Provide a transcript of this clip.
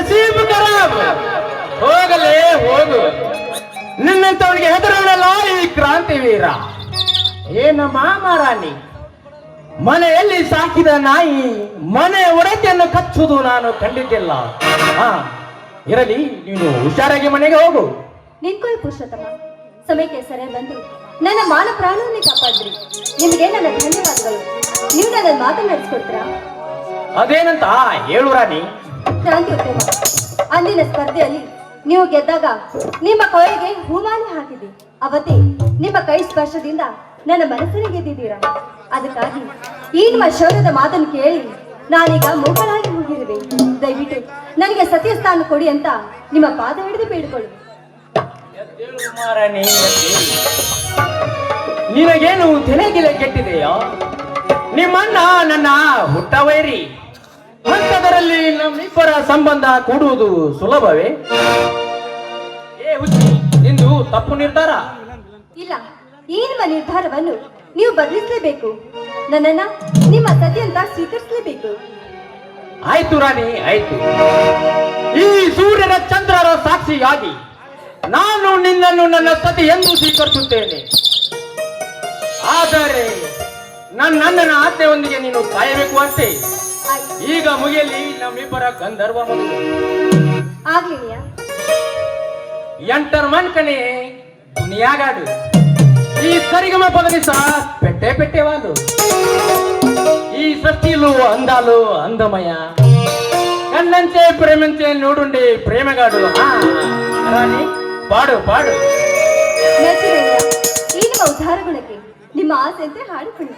ನಸೀಬ್ ಖರಾಬ್ ಹೋಗಲೇ ಹೋಗು. ನಿನ್ನಂತವನಿಗೆ ಹೆದರವನಲ್ಲ ಈ ಕ್ರಾಂತಿವೀರ ಏನಮ್ಮ ಮಾರಾಣಿ ಮನೆಯಲ್ಲಿ ಸಾಕಿದ ನಾಯಿ ಮನೆ ಒಡತಿಯನ್ನು ಕಚ್ಚುವುದು ನಾನು ಕಂಡಿದ್ದಿಲ್ಲ. ಹಾ ಇರಲಿ ನೀನು ಹುಷಾರಾಗಿ ಮನೆಗೆ ಹೋಗು. ನಿಂತ್ಕೊಳ್ಳಿ ಪುರುಷೋತ್ತಮ. ಸಮಯಕ್ಕೆ ಸರಿಯಾಗಿ ಬಂದು ನನ್ನ ಮಾನ ಪ್ರಾಣವನ್ನೇ ಕಾಪಾಡಿದ್ರಿ ನಿಮಗೆ ನನ್ನ ಧನ್ಯವಾದಗಳು. ನೀವು ನನ್ನ ಮಾತನಾಡಿಸ್ಕೊಡ್ತೀರಾ? ಅದೇನಂತ ಹೇಳು ರಾಣಿ. ಕ್ರಾಂತಿ ಉತ್ತಮ ಅಂದಿನ ಸ್ಪರ್ಧೆಯಲ್ಲಿ ನೀವು ಗೆದ್ದಾಗ ನಿಮ್ಮ ಕೈಗೆ ಹೂಮಾಲೆ ಹಾಕಿದೆ. ಅವತ್ತೇ ನಿಮ್ಮ ಕೈ ಸ್ಪರ್ಶದಿಂದ ನನ್ನ ಮನಸ್ಸನ್ನು ಗೆದ್ದಿದ್ದೀರಾ? ಅದಕ್ಕಾಗಿ ಈ ನಿಮ್ಮ ಶೌರ್ಯದ ಮಾತನ್ನು ಕೇಳಿ ನಾನೀಗ ಮೂಕಲಾಗಿ ಹೋಗಿರುವೆ. ದಯವಿಟ್ಟು ನನಗೆ ಸತ್ಯ ಸ್ಥಾನ ಕೊಡಿ ಅಂತ ನಿಮ್ಮ ಪಾದ ಹಿಡಿದು ಬೇಡಿಕೊಳ್ಳು. ನಿನಗೇನು ತೆನೆಗಿಲೆ ಕೆಟ್ಟಿದೆಯೋ? ನಿಮ್ಮನ್ನ ನನ್ನ ಹುಟ್ಟ ವೈರಿ ಅಂಥದರಲ್ಲಿ ನಮ್ಮಿಬ್ಬರ ಸಂಬಂಧ ಕೂಡುವುದು ಸುಲಭವೇ? ಏ ಹುಚ್ಚಿ ನಿಂದು ತಪ್ಪು ನಿರ್ಧಾರ? ಇಲ್ಲ ಈ ನಿಮ್ಮ ನಿರ್ಧಾರವನ್ನು ನೀವು ಬದಲಿಸಲೇಬೇಕು. ನನ್ನನ್ನ ನಿಮ್ಮ ಸತಿ ಅಂತ ಸ್ವೀಕರಿಸಲೇಬೇಕು. ಆಯ್ತು ರಾಣಿ ಆಯ್ತು. ಈ ಸೂರ್ಯನ ಚಂದ್ರರ ಸಾಕ್ಷಿಯಾಗಿ ನಾನು ನಿನ್ನನ್ನು ನನ್ನ ಸತಿ ಎಂದು ಸ್ವೀಕರಿಸುತ್ತೇನೆ. ಆದರೆ ನನ್ನ ಅಣ್ಣನ ಆಜ್ಞೆಯೊಂದಿಗೆ ನೀನು ಕಾಯಬೇಕು ಅಷ್ಟೇ ಆಯ್ತು ಈಗ ಮುಗಿಯಲಿ ನಮ್ಮಿಬ್ಬರ ಗಂಧರ್ವ ಮದುವೆ ಆಗ್ಲಿನಿಯಾ ಎಂಟರ್ ಮನ್ಕಣಿ ದುನಿಯಾಗಾಡು ಈ ಸರಿಗಮ ಪದನಿಸ ಪೆಟ್ಟೆ ಪೆಟ್ಟೆವಾಲು ಈ ಸೃಷ್ಟಿಲು ಅಂದಾಲು అందమయ కన్నంచే ప్రేమించే నోడుండి ప్రేమగాడు ఆ, ರಾಣಿ ಪಾಡು ಪಾಡು ಮೆಚ್ಚಿದೆಯಾ ಈ ನಿಮ್ಮ ಉದ್ಧಾರ ಗುಣಕ್ಕೆ ನಿಮ್ಮ ಆಸೆಯಂತೆ ಹಾಡಿಕೊಳ್ಳಿ